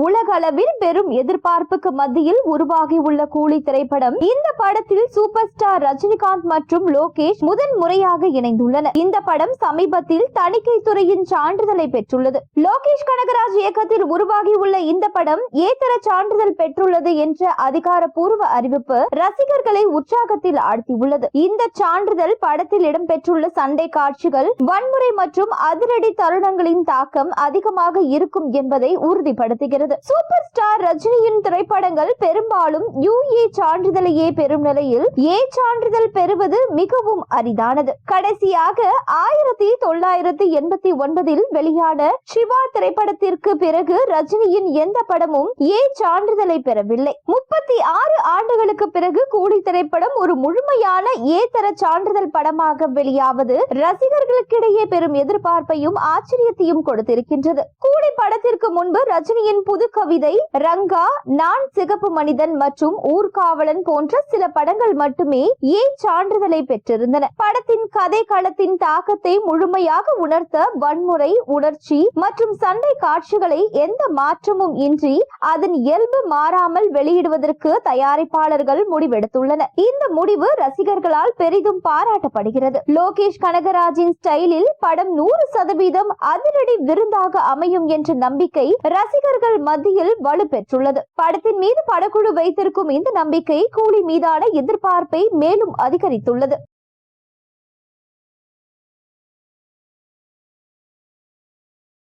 உலக அளவில் பெரும் எதிர்பார்ப்புக்கு மத்தியில் உருவாகியுள்ள கூலி திரைப்படம். இந்த படத்தில் சூப்பர் ஸ்டார் ரஜினிகாந்த் மற்றும் லோகேஷ் முதன் முறையாக இணைந்துள்ளனர். இந்த படம் சமீபத்தில் தணிக்கை துறையின் சான்றிதழை பெற்றுள்ளது. லோகேஷ் கனகராஜ் இயக்கத்தில் உருவாகியுள்ள இந்த படம் ஏதர சான்றிதழ் பெற்றுள்ளது என்ற அதிகாரப்பூர்வ அறிவிப்பு ரசிகர்களை உற்சாகத்தில் ஆழ்த்தியுள்ளது. இந்த சான்றிதழ் படத்தில் இடம்பெற்றுள்ள சண்டை காட்சிகள் வன்முறை மற்றும் அதிரடி தருணங்களின் தாக்கம் அதிகமாக இருக்கும் என்பதை உறுதிப்படுத்துகிறது. சூப்பர் ஸ்டார் ரஜினியின் திரைப்படங்கள் பெரும்பாலும் யூஏ சான்றிதழையே பெறும் நிலையில் ஏ சான்றிதழ் பெறுவது மிகவும் அரிதானது. கடைசியாக ஆயிரத்தி தொள்ளாயிரத்தி எண்பத்தி ஒன்பதில் வெளியான சிவா திரைப்படத்திற்கு பிறகு ரஜினியின் எந்த படமும் ஏ சான்றிதழை பெறவில்லை. முப்பத்தி ஆறு ஆண்டுகளுக்கு பிறகு கூலி திரைப்படம் ஒரு முழுமையான ஏ தர சான்றிதழ் படமாக வெளியாவது ரசிகர்களுக்கிடையே பெரும் எதிர்பார்ப்பையும் ஆச்சரியத்தையும் கொடுத்திருக்கின்றது. கூலி படத்திற்கு முன்பு ரஜினியின் புது கவிதை ரங்கா நான் சிகப்பு மனிதன் மற்றும் ஊர்காவலன் போன்ற சில படங்கள் மட்டுமே ஏன் சான்றிதழை பெற்றிருந்தன? படத்தின் கதை களத்தின் தாக்கத்தை முழுமையாக உணர்த்த வன்முறை உணர்ச்சி மற்றும் சண்டை காட்சிகளை எந்த மாற்றமும் இன்றி அதன் இயல்பு மாறாமல் வெளியிடுவதற்கு தயாரிப்பாளர்கள் முடிவெடுத்துள்ளனர். இந்த முடிவு ரசிகர்களால் பெரிதும் பாராட்டப்படுகிறது. லோகேஷ் கனகராஜின் ஸ்டைலில் படம் நூறு சதவீதம் அதிரடி விருந்தாக அமையும் என்ற நம்பிக்கை ரசிகர்கள் மத்தியில் வலுப்பெற்றுள்ளது படத்தின் மீது படக்குழு வைத்திருக்கும் இந்த நம்பிக்கை கூலி மீதான எதிர்பார்ப்பை மேலும் அதிகரித்துள்ளது.